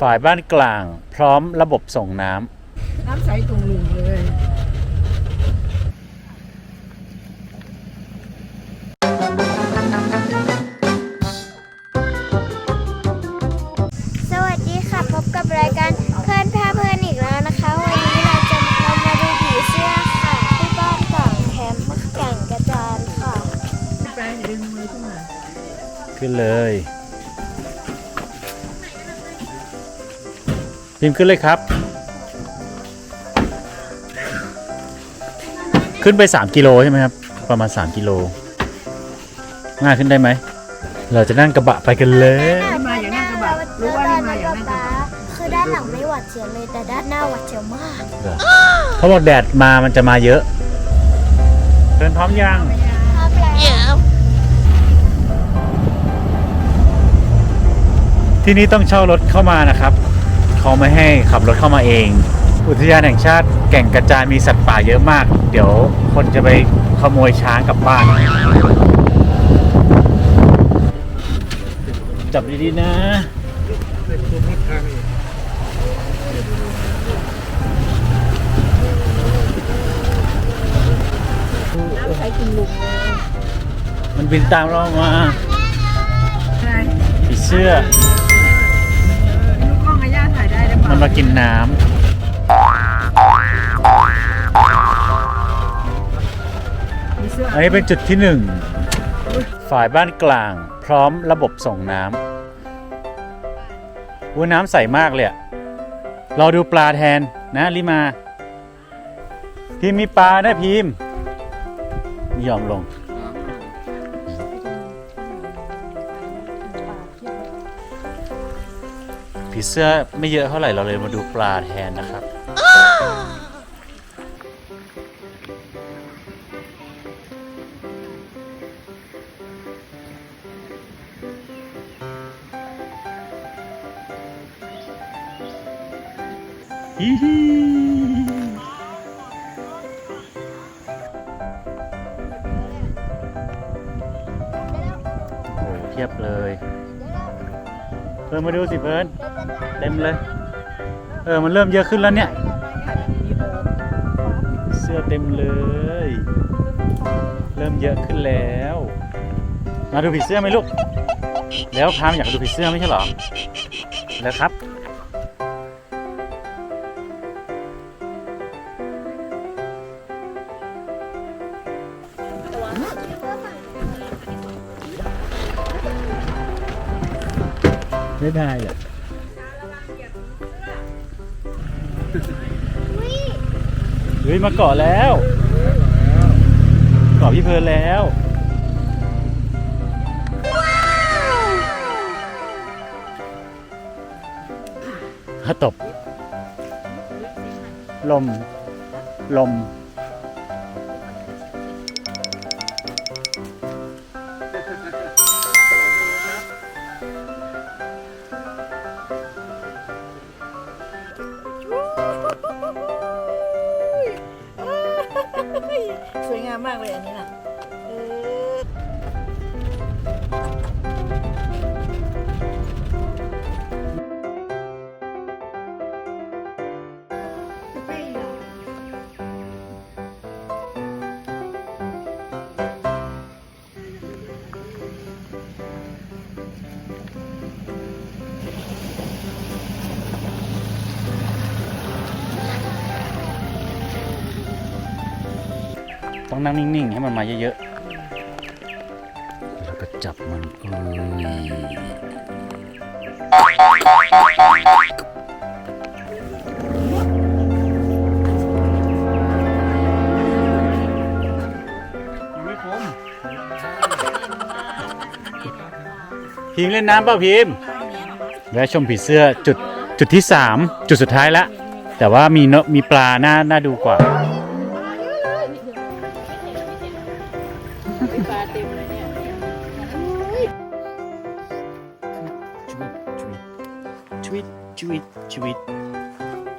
ฝ่ายบ้านกลาง พร้อมระบบส่งน้น้ำใสตรงลุงเลย สวัสดีค่ะ พบกับรายการเพื่อนพาเพื่อนอีกแล้วนะคะ วันนี้เราจะเรามาดูผีเสื้อค่ะ ที่บ้านต่างแคมป์แก่งกระจานค่ะแปลงดึงมือขึ้นมาำขึ้นเลย พิมพ์ขึ้นเลยครับ ขึ้นไป 3 กิโลใช่ไหมครับ ประมาณ 3 กิโลง่ายขึ้นได้ไหม เราจะนั่งกระบะไปกันเลย มาอย่างนั้นกระบะรู้ว่านี่มาอย่างนั้นกระบะคือด้านหลังไม่หวัดเสียวเลยแต่ด้านหน้าหวัดเสียวมากเขาบอกแดดมามันจะมาเยอะเดินพร้อมยังภาพแล้วที่นี่ต้องเช่ารถเข้ามานะครับ เขาไม่ให้ขับรถเข้ามาเอง อุทยานแห่งชาติแก่งกระจานมีสัตว์ป่าเยอะมาก เดี๋ยวคนจะไปขโมยช้างกลับบ้าน จับดีๆนะน้ำใสตรงลุงเลยมันบินตามเรามาใช่ผีเสื้อ ได้หรือเปมันล่ามากินน้ำมีเสื้ออันนี้เป็นจุดที่หนึ่งฝ่ายบ้านกลาง พร้อมระบบส่งน้ำว่าน้ำใสมากเลยอะรอดูปลาแทนนะลิมาพิมพ์มีปลานะพิมพ์ไม่ยอมลง ผีเสื้อไม่เยอะเท่าไหร่เราเลยมาดูปลาแทนนะครับ ฮิฮิโอ้โหเทียบเลย เพิ่มาดูสิเพิ่นเต็มเลย เออมันเริ่มเยอะขึ้นแล้วเนี่ย เสื้อเต็มเลย เริ่มเยอะขึ้นแล้ว มาดูผีเสื้อไหมลูก แล้วพามอยากดูผีเสื้อไม่ใช่หรอ แล้วครับ ไม่ได้อะเฮ้ยมาเกาะแล้วเกาะพี่เพลินแล้วฮะตบ ลม ลม สวยงามมากเลยอันนี้น่ะ ต้องนั่งนิ่งๆ ให้มันมาเยอะๆ แล้วก็จับมันเอ้ยพิมพ์เล่นน้ำเปล่าพิมพ์แวะชมผีเสื้อจุดจุดที่ 3 จุดสุดท้ายล้วแต่ว่ามีเนมีปลาหน่าน่าดูกว่า ปลาเต็มเลยเนี่ยชีวิตชีวิตชีวิต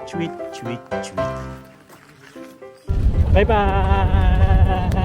ชีวิตชีวิตชีวิตบายบาย